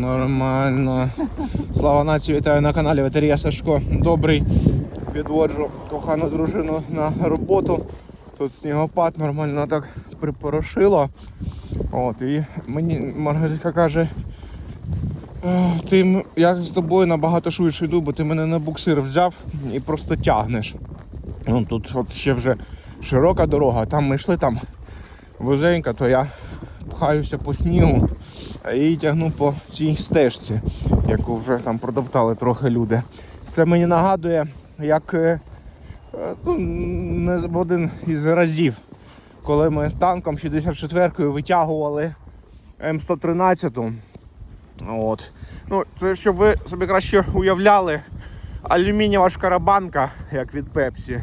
Нормально. Слава нації, вітаю на каналі Ветерія Сашко. Добрий. Відводжу кохану дружину на роботу. Тут снігопад нормально так припорошило. От, і мені Маргарита каже, «Е, ти я з тобою набагато швидше йду, бо ти мене на буксир взяв і просто тягнеш. Ну, тут от ще вже широка дорога, там ми йшли там вузенька, то я пхаюся по снігу її тягну по цій стежці, яку вже там продовтали трохи люди. Це мені нагадує, як е, ну, не в один із разів, коли ми танком 64-кою витягували М113. От. Ну, це щоб ви собі краще уявляли, алюмінієва шкарабанка, як від Пепсі.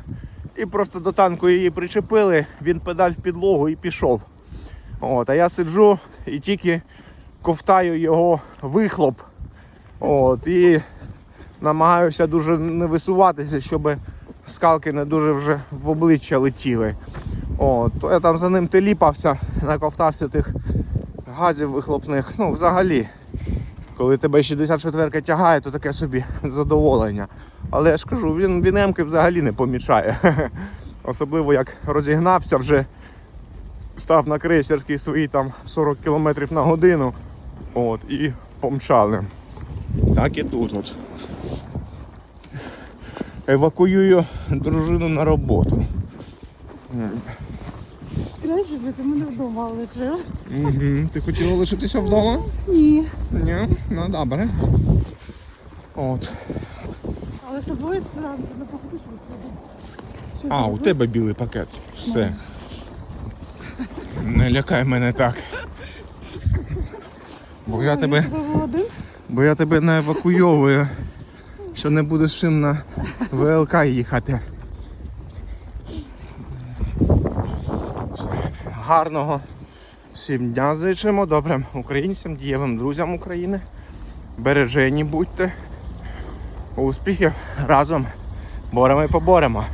І просто до танку її причепили, він педаль в підлогу і пішов. От, а я сиджу і тільки ковтаю його вихлоп. От, і намагаюся дуже не висуватися, щоб скалки не дуже вже в обличчя летіли. От, я там за ним теліпався, наковтався тих газів вихлопних. Ну, взагалі, коли тебе 64-ка тягає, то таке собі задоволення. Але я ж кажу, він, він емки взагалі не помічає. Особливо як розігнався вже став на крейсерський свої там 40 км на годину. От, і помчали. Так і тут. От. Евакуюю дружину на роботу. Краще би ти мене вдома лишив. Угу. Ти хотіла лишитися вдома? Ні. Ні? Ну добре. От. Але з тобою справді не походиш А, у тебе білий пакет. Все. Не лякай мене так. Бо я тебе. Бо я тебе не евакуйовую, що не будеш чим на ВЛК їхати. Гарного всім дня зичимо, добрим українцям, дієвим друзям України. Бережені будьте. Успіхів разом боремо і поборемо.